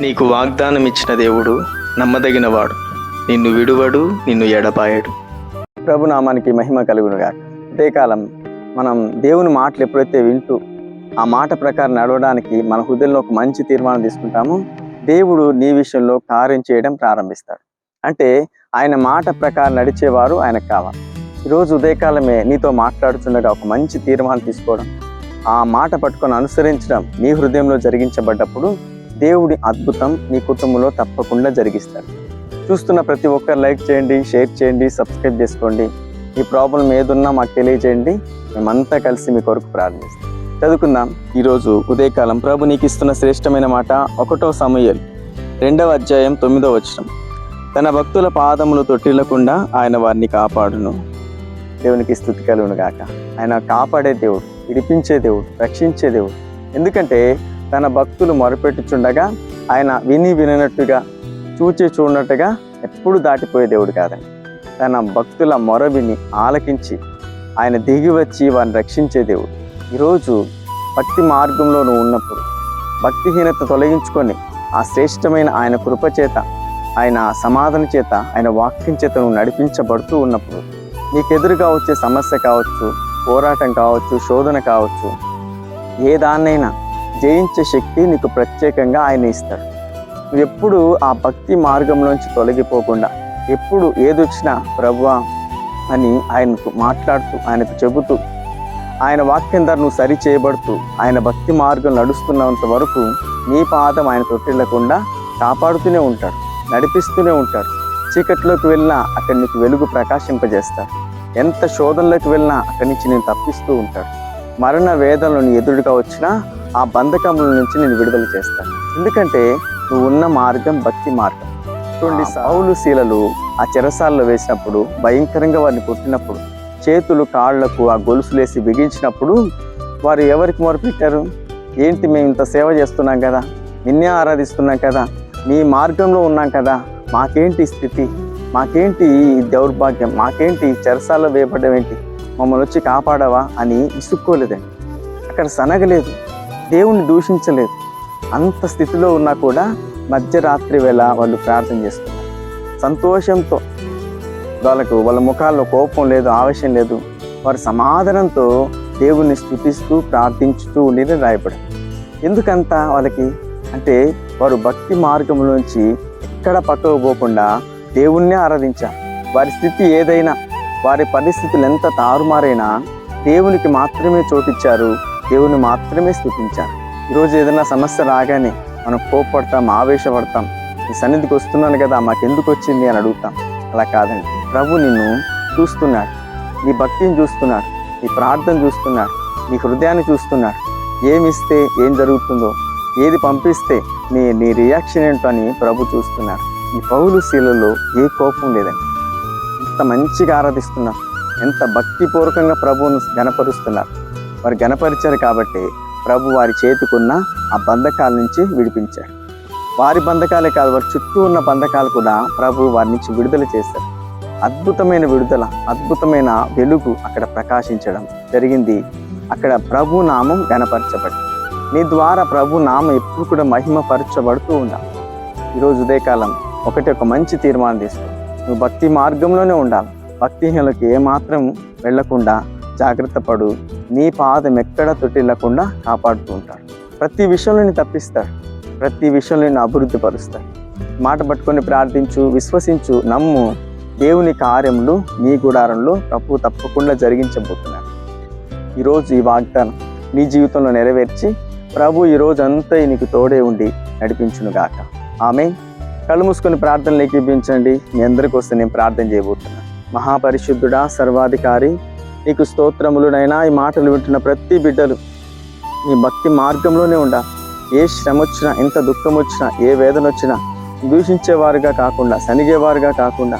నీకు వాగ్దానం ఇచ్చిన దేవుడు నమ్మదగినవాడు. నిన్ను విడువడు నిన్ను ఎడపాయడు ప్రభు నామానికి మహిమ కలుగునుగా అంతేకాలం మనం దేవుని మాటలు ఎప్పుడైతే వింటూ ఆ మాట ప్రకారం నడవడానికి మన హృదయంలో ఒక మంచి తీర్మానం తీసుకుంటామో దేవుడు నీ విషయంలో కార్యం చేయడం ప్రారంభిస్తాడు. అంటే ఆయన మాట ప్రకారం నడిచేవారు ఆయనకు కావాలి. ఈరోజు ఉదయకాలమే నీతో మాట్లాడుతుండగా ఒక మంచి తీర్మానం తీసుకోవడం ఆ మాట పట్టుకొని అనుసరించడం నీ హృదయంలో జరిగించబడ్డప్పుడు దేవుడి అద్భుతం నీ కుటుంబంలో తప్పకుండా జరిగిస్తాడు చూస్తున్న ప్రతి ఒక్కరు లైక్ చేయండి షేర్ చేయండి సబ్స్క్రైబ్ చేసుకోండి. ఈ ప్రాబ్లం ఏదున్నా మాకు తెలియజేయండి. మేమంతా కలిసి మీ కొరకు ప్రార్థిస్తాం. చదువుకుందాం. ఈరోజు ఉదయకాలం ప్రభు నీకు ఇస్తున్న శ్రేష్టమైన మాట ఒకటో సమయలు రెండవ అధ్యాయం తొమ్మిదో వచనం. తన భక్తుల పాదములు తొట్టిల్లకుండా ఆయన వారిని కాపాడును. దేవునికి స్థుతి కలుగును గాక. ఆయన కాపాడే దేవుడు విడిపించే దేవుడు రక్షించే దేవుడు. ఎందుకంటే తన భక్తులు మొరపెట్టుచుండగా ఆయన విని వినట్టుగా చూచి చూడనట్టుగా ఎప్పుడు దాటిపోయే దేవుడు కాదండి తన భక్తుల మొర విని ఆలకించి ఆయన దిగి వచ్చి వారిని రక్షించే దేవుడు. ఈరోజు భక్తి మార్గంలో నువ్వు ఉన్నప్పుడు భక్తిహీనత తొలగించుకొని ఆ శ్రేష్టమైన ఆయన కృపచేత ఆయన సమాధాన చేత ఆయన వాక్యం చేత నువ్వు నడిపించబడుతూ ఉన్నప్పుడు నీకెదురుగా వచ్చే సమస్య కావచ్చు పోరాటం కావచ్చు శోధన కావచ్చు ఏ దాన్నైనా జయించే శక్తి నీకు ప్రత్యేకంగా ఆయన ఇస్తాడు. నువ్వు ఎప్పుడు ఆ భక్తి మార్గంలోంచి తొలగిపోకుండా ఎప్పుడు ఏదొచ్చినా ప్రభువా అని ఆయనకు మాట్లాడుతూ ఆయనకు చెబుతూ ఆయన వాక్యం ద్వారా నువ్వు సరి చేయబడుతూ ఆయన భక్తి మార్గం నడుస్తున్నంత వరకు నీ పాదం ఆయన తొట్టిల్లకుండా కాపాడుతూనే ఉంటాడు నడిపిస్తూనే ఉంటాడు. చీకట్లోకి వెళ్ళినా అక్కడి నీకు వెలుగు ప్రకాశింపజేస్తాడు. ఎంత శోధనలోకి వెళ్ళినా అక్కడి నుంచి నేను తప్పిస్తూ ఉంటాడు. మరణ వేదనలను ఎదురుగా వచ్చినా ఆ బంధకముల నుంచి నేను విడుదల చేస్తాను. ఎందుకంటే నువ్వు ఉన్న మార్గం భక్తి మార్గం. చూడండి సౌలు శీలలు ఆ చెరసాల్లో వేసినప్పుడు భయంకరంగా వారిని కొట్టినప్పుడు చేతులు కాళ్ళకు ఆ గొలుసులేసి బిగించినప్పుడు వారు ఎవరికి మొరపెట్టారు? ఏంటి మేము ఇంత సేవ చేస్తున్నాం కదా? నిన్నే ఆరాధిస్తున్నాం కదా? నీ మార్గంలో ఉన్నాం కదా? మాకేంటి స్థితి? మాకేంటి ఈ దౌర్భాగ్యం? మాకేంటి ఈ చెరసాల్లో వేయబడ్డం ఏంటి? మమ్మల్ని వచ్చి కాపాడవా అని ఇసుక్కోలేదండి అక్కడ సనగలేదు. దేవుణ్ణి దూషించలేదు. అంత స్థితిలో ఉన్నా కూడా మధ్యరాత్రి వేళ వాళ్ళు ప్రార్థన చేస్తున్నారు. సంతోషంతో వాళ్ళకు వాళ్ళ ముఖాల్లో కోపం లేదు ఆవేశం లేదు. వారు సమాధానంతో దేవుణ్ణి స్థుతిస్తూ ప్రార్థించుతూ ఉండేది రాయబడి ఎందుకంత వాళ్ళకి? అంటే వారు భక్తి మార్గంలోంచి ఎక్కడ పక్కకు పోకుండా దేవుణ్ణే ఆరాధించారు. వారి స్థితి ఏదైనా వారి పరిస్థితులు ఎంత తారుమారైనా దేవునికి మాత్రమే చోటిచ్చారు. దేవుని మాత్రమే స్థుతించాను ఈరోజు ఏదైనా సమస్య రాగానే మనం కోపడతాం ఆవేశపడతాం. ఈ సన్నిధికి వస్తున్నాను కదా మాకెందుకు వచ్చింది అని అడుగుతాం. అలా కాదండి. ప్రభు నిన్ను చూస్తున్నాడు. నీ భక్తిని చూస్తున్నాడు. నీ ప్రార్థన చూస్తున్నాడు. నీ హృదయాన్ని చూస్తున్నాడు. ఏమిస్తే ఏం జరుగుతుందో ఏది పంపిస్తే నీ నీ రియాక్షన్ ఏంటో అని ప్రభు చూస్తున్నాడు. ఈ పౌలు శీలలో ఏ కోపం లేదండి. ఎంత మంచిగా ఆరాధిస్తున్నారు. ఎంత భక్తిపూర్వకంగా ప్రభువును గణపరుస్తున్నారు వారు గనపరిచారు కాబట్టి ప్రభు వారి చేతికున్న ఆ బంధకాల నుంచి విడిపించాడు. వారి బంధకాలే కాదు వారి చుట్టూ ఉన్న బంధకాలు కూడా ప్రభు వారి నుంచి విడుదల చేశారు. అద్భుతమైన విడుదల అద్భుతమైన వెలుగు అక్కడ ప్రకాశించడం జరిగింది. అక్కడ ప్రభు నామం గణపరచబడి నీ ద్వారా ప్రభు నామం ఎప్పుడు కూడా మహిమపరచబడుతూ ఉండాలి. ఈరోజు ఉదయకాలం ఒకటి ఒక మంచి తీర్మానం తీసుకో. నువ్వు భక్తి మార్గంలోనే ఉండాలి. భక్తిహీనులకు ఏమాత్రం వెళ్ళకుండా జాగ్రత్త పడు. నీ పాదం ఎక్కడ తొట్టిల్లకుండా కాపాడుతూ ఉంటాడు. ప్రతి విషయంలో నేను తప్పిస్తాడు. ప్రతి విషయంలో నేను అభివృద్ధి పరుస్తాడు. మాట పట్టుకొని ప్రార్థించు విశ్వసించు నమ్ము. దేవుని కార్యములు నీ గుడారంలో ప్రభు తప్పకుండా జరిగించబోతున్నాడు ఈరోజు ఈ వాగ్దానం నీ జీవితంలో నెరవేర్చి ప్రభు ఈ రోజు అంతా నీకు తోడే ఉండి నడిపించును గాక. ఆమె కళ్ళు మూసుకొని ప్రార్థనలు ఎక్కిపించండి మీ అందరికి నేను ప్రార్థన చేయబోతున్నాను. మహాపరిశుద్ధుడా సర్వాధికారి నీకు స్తోత్రములునైనా ఈ మాటలు వింటున్న ప్రతి బిడ్డలు నీ భక్తి మార్గంలోనే ఉండాలి ఏ శ్రమ వచ్చినా ఎంత దుఃఖం వచ్చినా ఏ వేదన వచ్చినా దూషించేవారుగా కాకుండా శనిగేవారుగా కాకుండా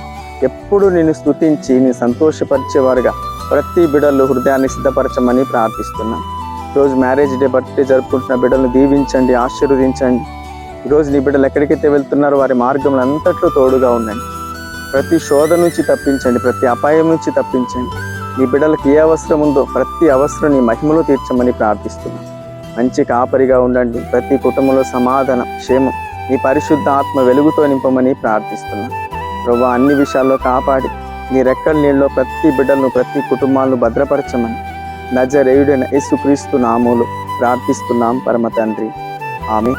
ఎప్పుడు నేను స్తుతించి నేను సంతోషపరిచేవారుగా ప్రతి బిడ్డలు హృదయాన్ని సిద్ధపరచమని ప్రార్థిస్తున్నాను ఈరోజు మ్యారేజ్ డే బర్త్డే జరుపుకుంటున్న బిడ్డలను దీవించండి ఆశీర్వదించండి. ఈరోజు నీ బిడ్డలు ఎక్కడికైతే వెళ్తున్నారో వారి మార్గంలో అంతట్లో తోడుగా ఉండండి. ప్రతి శోధ నుంచి తప్పించండి ప్రతి అపాయం నుంచి తప్పించండి. నీ బిడ్డలకు ఏ అవసరం ఉందో ప్రతి అవసరం నీ మహిమలో తీర్చమని ప్రార్థిస్తున్నాను మంచి కాపరిగా ఉండండి. ప్రతి కుటుంబంలో సమాధానం క్షేమం నీ పరిశుద్ధ ఆత్మ వెలుగుతో నింపమని ప్రార్థిస్తున్నాను ప్రభా అన్ని విషయాల్లో కాపాడి నీ రెక్కల నీళ్ళలో ప్రతి బిడ్డలను ప్రతి కుటుంబాలను భద్రపరచమని నజరేయుడైన యేసుక్రీస్తు నామూలు ప్రార్థిస్తున్నాం పరమ తండ్రి. ఆమె